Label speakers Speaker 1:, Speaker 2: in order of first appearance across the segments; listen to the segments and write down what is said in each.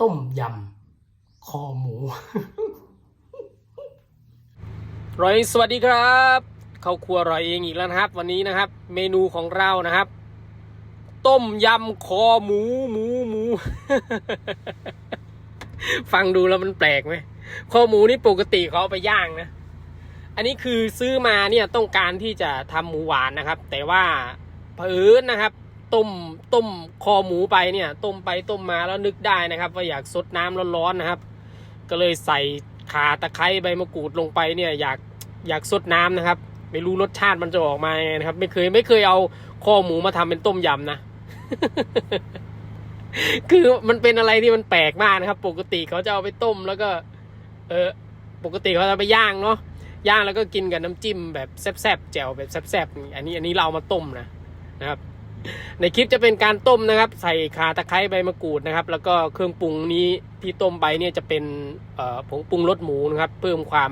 Speaker 1: ต้มยำ คอหมูร้อยสวัสดีครับเข้าครัวร่อยเองอีกแล้วนะครับ วันนี้นะครับ เมนูของเรานะครับ ต้มยำคอหมูหมูหมู ฟังดูแล้วมันแปลกไหมคอหมูนี่ปกติเขาเอาไปย่างนะ อันนี้คือซื้อมาเนี่ยต้องการที่จะทำหมูหวานนะครับ แต่ว่าเผอิญนะครับ ต้มต้มคอหมูไปเนี่ย ต้มไปต้มมาแล้วนึกได้นะครับ ว่าอยากซดน้ำร้อนๆนะครับ ก็เลยใส่ข่าตะไคร้ใบมะกรูดลงไปเนี่ยอยากอยากซดน้ำนะครับ ไม่รู้รสชาติมันจะออกมายังไงนะครับ ไม่เคยไม่เคยเอาคอหมูมาทำเป็นต้มยำนะคือมันเป็นอะไรที่มันแปลกมากนะครับ ปกติเขาจะเอาไปต้มแล้วก็ เออปกติเขาจะไปย่างเนาะย่างแล้วก็กินกับน้ำจิ้มแบบแซ่บๆแจ่วแบบแซ่บๆอันนี้อันนี้เราเอามาต้มนะนะครับ ในคลิปจะเป็นการต้มนะครับ ใส่ขาตะไคร้ใบมะกรูดนะครับ แล้วก็เครื่องปรุงนี้ที่ต้มไปเนี่ยจะเป็นผงปรุงรสหมูนะครับ เพิ่มความ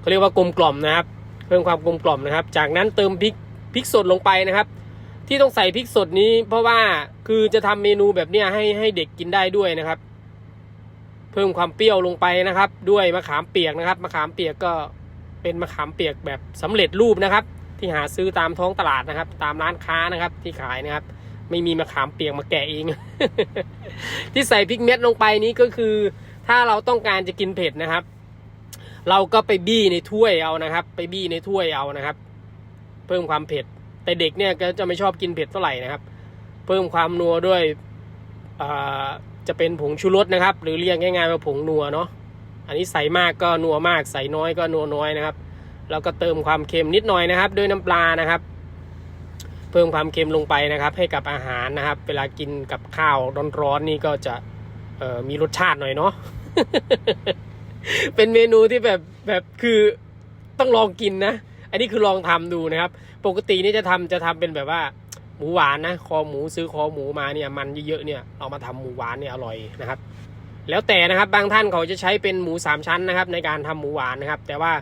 Speaker 1: เขาเรียกว่ากลมกล่อมนะครับ เพิ่มความกลมกล่อมนะครับ จากนั้นเติมพริกพริกสดลงไปนะครับ ที่ต้องใส่พริกสดนี้ เพราะว่าคือจะทำเมนูแบบเนี้ยให้ให้เด็กกินได้ด้วยนะครับ เพิ่มความเปรี้ยวลงไปนะครับ ด้วยมะขามเปียกนะครับมะขามเปียกก็เป็นมะขามเปียกแบบสำเร็จรูปนะครับ ที่หาซื้อตามท้องตลาดนะครับ ตามร้านค้านะครับที่ขายนะครับ ไม่มีมะขามเปียกมาแกะเอง ที่ใส่พริกเม็ดลงไปนี้ก็คือ ถ้าเราต้องการจะกินเผ็ดนะครับ เราก็ไปบี้ในถ้วยเอานะครับ ไปบี้ในถ้วยเอานะครับ เพิ่มความเผ็ด แต่เด็กเนี่ยก็จะไม่ชอบกินเผ็ดเท่าไหร่นะครับ เพิ่มความนัวด้วยจะเป็นผงชูรสนะครับ หรือเรียกง่ายๆว่าผงนัวเนาะอันนี้ใส่มากก็นัวมากใส่น้อยก็นัวน้อยนะครับ แล้วก็เติมความเค็มนิดหน่อยนะครับ ด้วยน้ำปลานะครับ เพิ่มความเค็มลงไปนะครับ ให้กับอาหารนะครับ เวลากินกับข้าวร้อนๆนี่ก็จะมีรสชาติหน่อยเนาะเป็นเมนูที่แบบแบบคือต้องลองกินนะ อันนี้คือลองทำดูนะครับ ปกตินี่จะทำจะทำเป็นแบบว่าหมูหวานนะ คอหมูซื้อคอหมูมาเนี่ยมันเยอะๆเนี่ยเอามาทำหมูหวานเนี่ยอร่อยนะครับ แล้วแต่นะครับบางท่านเขาจะใช้เป็นหมูสามชั้นนะครับ ในการทำหมูหวานนะครับ แต่ว่า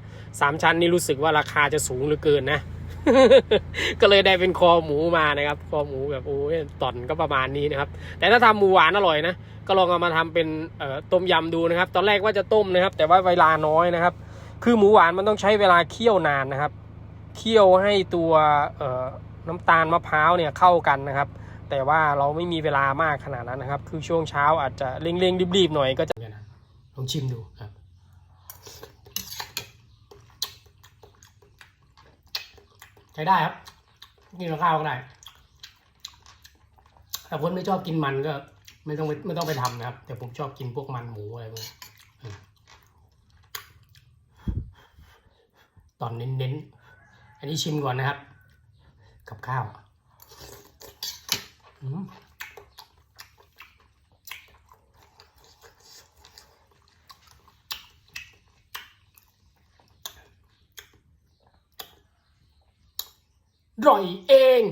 Speaker 1: สามชั้นนี่รู้สึกว่าราคาจะสูงเหลือเกินนะ ก็เลยได้เป็นคอหมูมานะครับ คอหมูแบบโอ้ยตอนก็ประมาณนี้นะครับ แต่ถ้าทำหมูหวานอร่อยนะก็ลองเอามาทำเป็นต้มยำดูนะครับ ตอนแรกว่าจะต้มนะครับ แต่ว่าเวลาน้อยนะครับ คือหมูหวานมันต้องใช้เวลาเคี่ยวนานนะครับเคี่ยวให้ตัวน้ำตาลมะพร้าวเนี่ยเข้ากันนะครับ แต่ว่าเราไม่มีเวลามากขนาดนั้นนะครับ คือช่วงเช้าอาจจะเร่งๆรีบๆหน่อยก็จะลองชิมดูครับใช้ได้ครับกินกับข้าวก็ได้แต่คนไม่ชอบกินมันก็ไม่ต้องไไม่ต้องไปทำนะครับ แต่ผมชอบกินพวกมันหมูอะไรพวกนี้อืมตอนเน้นๆ อันนี้ชิมก่อนนะครับ กับข้าว ร่อยเอง